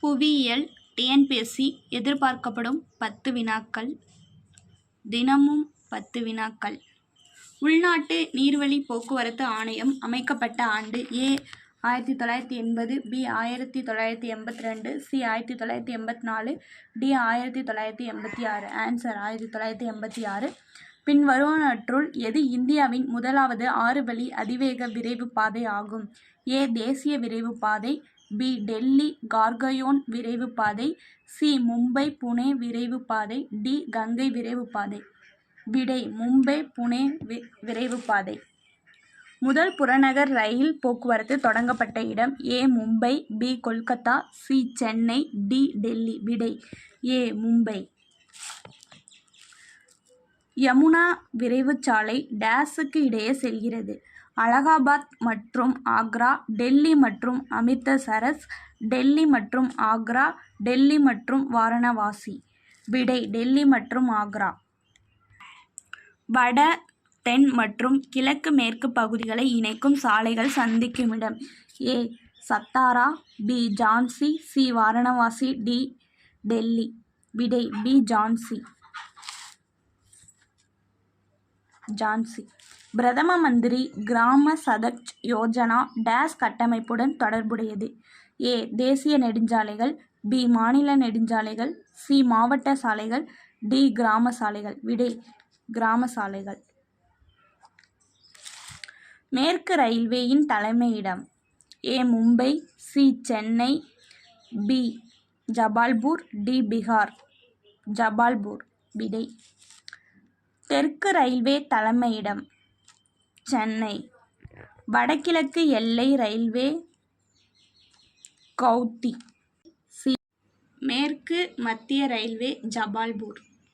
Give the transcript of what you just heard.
புவியியல் டிஎன்பிஎஸ்சி எதிர்பார்க்கப்படும் பத்து வினாக்கள். தினமும் பத்து வினாக்கள். உள்நாட்டு நீர்வழி போக்குவரத்து ஆணையம் அமைக்கப்பட்ட ஆண்டு ஏ ஆயிரத்தி தொள்ளாயிரத்தி எண்பது பி ஆயிரத்தி தொள்ளாயிரத்தி எண்பத்தி ரெண்டு சி ஆயிரத்தி தொள்ளாயிரத்தி எண்பத்தி நாலு டி ஆயிரத்தி தொள்ளாயிரத்தி எண்பத்தி ஆறு ஆன்சர் ஆயிரத்தி தொள்ளாயிரத்தி எண்பத்தி ஆறு பின்வருவனற்றுள் எது இந்தியாவின் முதலாவது ஆறு வழி அதிவேக விரைவு பாதை ஆகும்? ஏ தேசிய விரைவு பாதை பி. டெல்லி கார்கயோன் விரைவு பாதை சி. மும்பை புனே விரைவு பாதை டி. கங்கை விரைவு பாதை விடை மும்பை புனே வி விரைவு பாதை முதல் புறநகர் ரயில் போக்குவரத்து தொடங்கப்பட்ட இடம் A. Mumbai B. Kolkata C. Chennai D. Delhi. விடை ஏ. மும்பை. யமுனா விரைவு சாலை டேஸுக்கு இடையே செல்கிறது. அலகாபாத் மற்றும் ஆக்ரா டெல்லி மற்றும் அமிர்தசரஸ் டெல்லி மற்றும் ஆக்ரா டெல்லி மற்றும் வாரணவாசி விடை டெல்லி மற்றும் ஆக்ரா. வட தென் மற்றும் கிழக்கு மேற்கு பகுதிகளை இணைக்கும் சாலைகள் சந்திக்குமிடம். A Satara B Jhansi C Varanasi D Delhi. விடை பி ஜான்சி. ஜான்சி. பிரதம மந்திரி கிராம சதக் யோஜனா டேஸ் கட்டமைப்புடன் தொடர்புடையது. ஏ. தேசிய நெடுஞ்சாலைகள் பி. மாநில நெடுஞ்சாலைகள் சி. மாவட்ட சாலைகள் டி. கிராம சாலைகள். விடை கிராம சாலைகள். மேற்கு ரயில்வேயின் தலைமையிடம். A. Mumbai C. Chennai B. Jabalpur D. Bihar. Jabalpur. விடை. தெற்கு ரயில்வே தலைமையிடம் சென்னை. வடகிழக்கு எல்லை ரயில்வே கவுத்தி சி. மேற்கு மத்திய ரயில்வே ஜபால்பூர்.